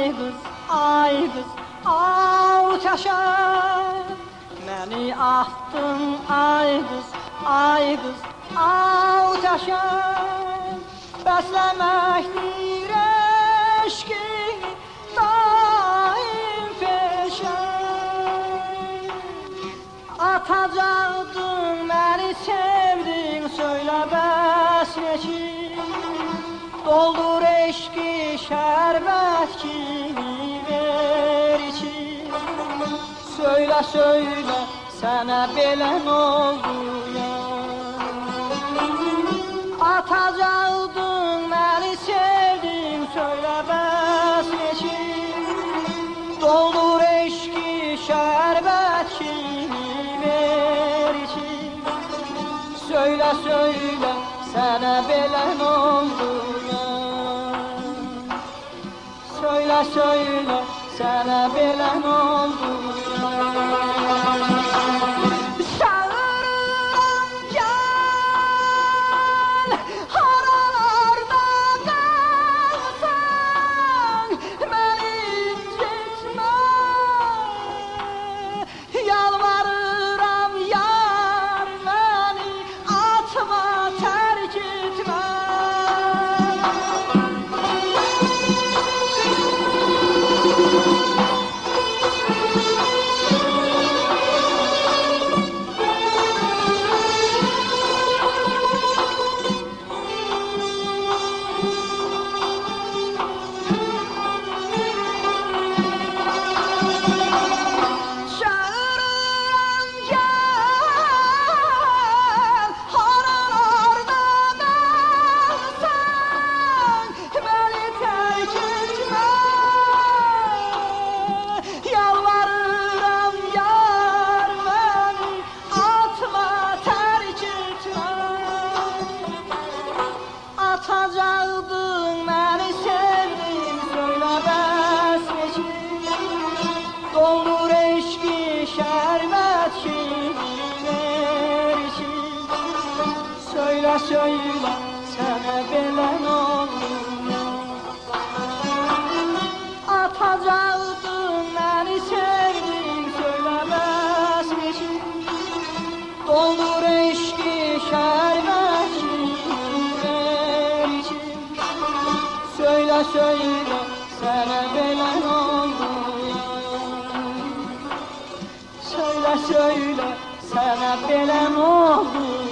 ay kız, ay kız Ateşe Beni attın ay kız, ay kız Ateşe Beslemektir eşkini daim peşe. Atacaktın beni sevdin söyle besmeci Doldur ver için Söyle söyle sana belen oldu ya. Atacaktın beni sevdin söyle besmeci Doldur eşki şerbet kimi ver için Söyle söyle sana belen oldu Söyle söyle sana belen Söyle sana belen olmuyor Atacaktın beni sevdim söylemez misin Doldur eşki şerbet şirinler için Söyle söyle sana belen olmuyor Söyle söyle sana belen olmuyor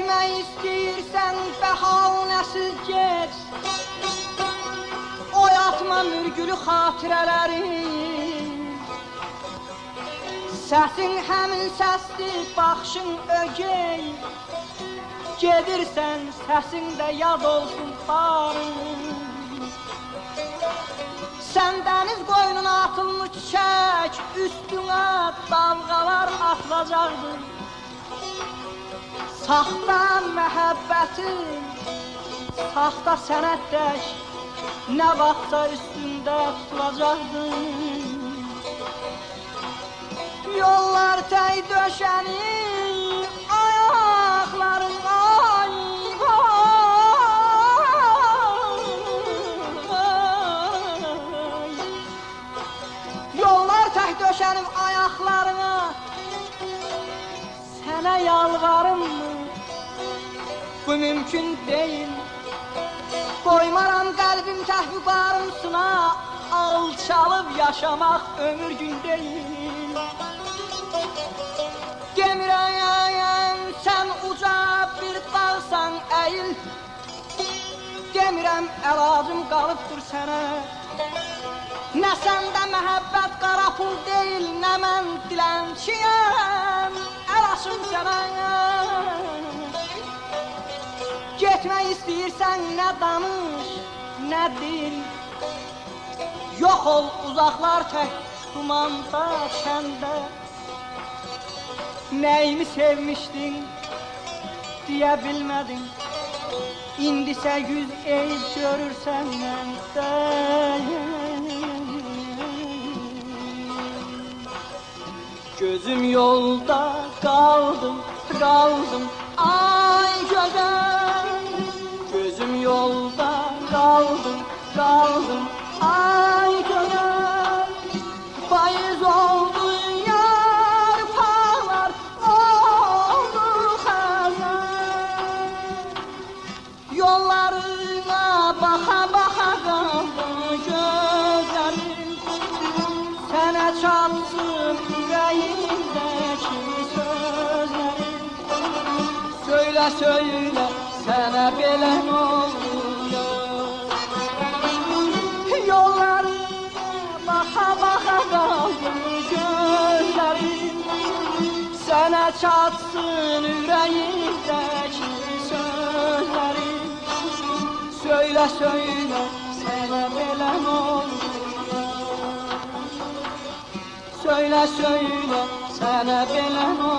Gitme istiyorsan bəhanəsiz get Oyatma mürgülü xatirələri. Səsin həmin səsdir, baxışın ögey. Gedirsən səsində yad olsun barın Sən dəniz qoynuna atılmış çiçək üstünə dalğalar atılacaqdı Saxta məhəbbətin Saxta sənətdək Nə vaxtsa üstündə tutulacaqdı Yollar tək döşənir Ayaqların ay Yollar tək döşənib ayaqlarına Sənə yalvarım mümkün deyil Qoymaram qəlbim təhvüqarımsına Alçalıb yaşamaq ömür gün deyil Demirəm sən uca bir dağsan əyil Demirəm əlacım qalıbdır sənə Nə səndə məhəbbət qara pul deyil, nə mən dilənçiyəm Əlaşım sənə Getmək istəyirsən nə danış, nə dil Yox ol uzaqlar tək dumanda kəndə Nəyimi sevmişdin deyə bilmədin İndisə yüz eyib görürsən məndə Gözüm yolda kaldım, kaldım. Ay Gözüm yolda kaldım, kaldım. Ay gözüm Faiz oldu yarpaqlar Oldu xəzər Yollarına baxa baxa qaldı gözlərim Sənə çatsın ürəyimdəki sözlərim Söylə söylə sənə belə nə oluyor çatsın ürəyimdəki sözlərim Söylə söylə sənə belə nə oluyor Söylə söylə sənə belə nə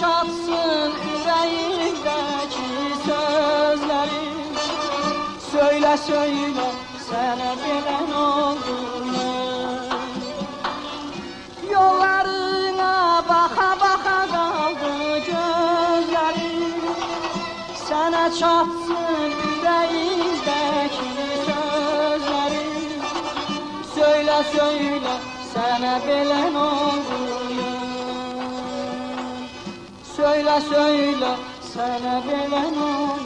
çatsın ürəyimdəki sözlərim Söylə söylə sənə belə nə oldu Yollarına baxa baxa qaldı gözlərim Sənə çatsın ürəyimdəki sözlərim Söylə söylə sənə belə nə oldu Söylə söylə sənə